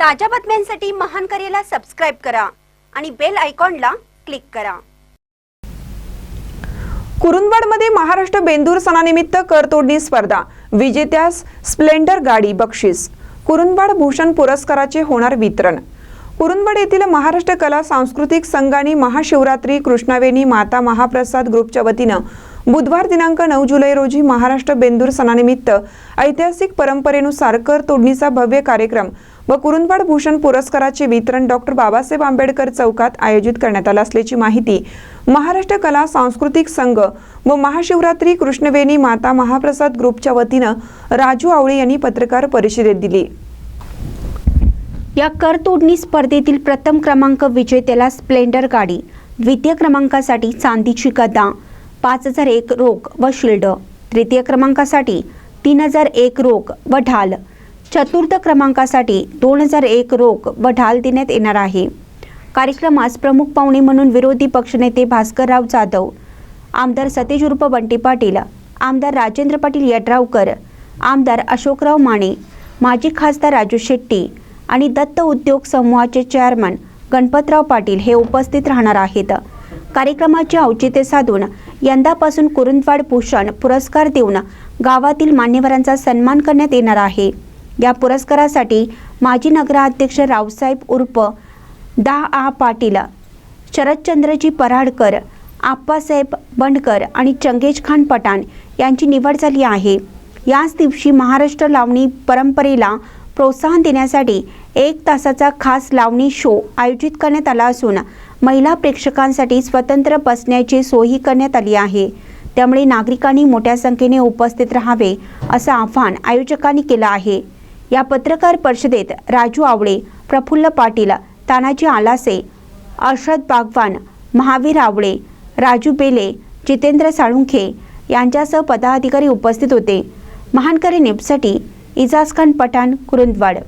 ताज्या बातम्यांसाठी महान करेला सबस्क्राईब करा आणि बेल आयकॉनला क्लिक करा. कुरुंदवाडमध्ये महाराष्ट्र बेंदूर सणानिमित्त करतोडणी स्पर्धा. विजेत्यास स्प्लेंडर गाडी बक्षीस. कुरुंदवाड भूषण पुरस्काराचे होणार वितरण. कुरुंदवाड येथील महाराष्ट्र कला सांस्कृतिक संघाने महाशिवरात्री कृष्णावेणी माता महाप्रसाद ग्रुपच्या वतीनं बुधवार दिनांक नऊ जुलै रोजी महाराष्ट्र बेंदूर सणानिमित्त ऐतिहासिक परंपरेनुसार कर तोडणीचा भव्य कार्यक्रम व कुरुंदवाड भूषण पुरस्काराचे वितरण डॉक्टर बाबासाहेब आंबेडकर चौकात आयोजित करण्यात आलं असल्याची माहिती महाराष्ट्र कला सांस्कृतिक संघ व महाशिवरात्री कृष्णवेणी माता महाप्रसाद ग्रुपच्या वतीनं राजू आवळे यांनी पत्रकार परिषदेत दिली. या करतोडणी स्पर्धेतील प्रथम क्रमांक विजेत्याला स्प्लेंडर गाडी द्वितीय क्रमांकासाठी चांदीची गदा पाच हजार एक रोख व शिल्ड तृतीय क्रमांकासाठी तीन हजार एक रोख व ढाल चतुर्थ क्रमांकासाठी दोन हजार एक रोख व ढाल देण्यात येणार आहे. कार्यक्रमास प्रमुख पाहुणे म्हणून विरोधी पक्षनेते भास्करराव जाधव आमदार सतीश उर्फ बंटी पाटील आमदार राजेंद्र पाटील यड्रावकर आमदार अशोकराव माने माजी खासदार राजू शेट्टी आणि दत्त उद्योग समूहाचे चेअरमन गणपतराव पाटील हे उपस्थित राहणार आहेत. कार्यक्रमाचे औचित्य साधून यंदापासून कुरुंदवाड भूषण पुरस्कार देऊन गावातील मान्यवरांचा सन्मान करण्यात येणार आहे. या पुरस्कारासाठी माजी नगराध्यक्ष रावसाहेब उर्फ दा आ पाटील शरदचंद्रजी पराडकर आप्पासाहेब बंडकर आणि चंगेज खान पठाण यांची निवड झाली आहे. याच दिवशी महाराष्ट्र लावणी परंपरेला प्रोत्साहन देण्यासाठी एक तासाचा खास लावणी शो आयोजित करण्यात आला असून महिला प्रेक्षकांसाठी स्वतंत्र बसण्याची सोयी करण्यात आली आहे. त्यामुळे नागरिकांनी मोठ्या संख्येने उपस्थित राहावे असं आवाहन आयोजकांनी केलं आहे. या पत्रकार परिषदेत राजू आवळे प्रफुल्ल पाटील तानाजी आलासे अर्षद बागवान महावीर आवळे राजू बेले जितेंद्र साळुंखे यांच्यासह पदाधिकारी उपस्थित होते. महानकरी नेपसाठी इजाज खान पठाण कुरुंदवाड.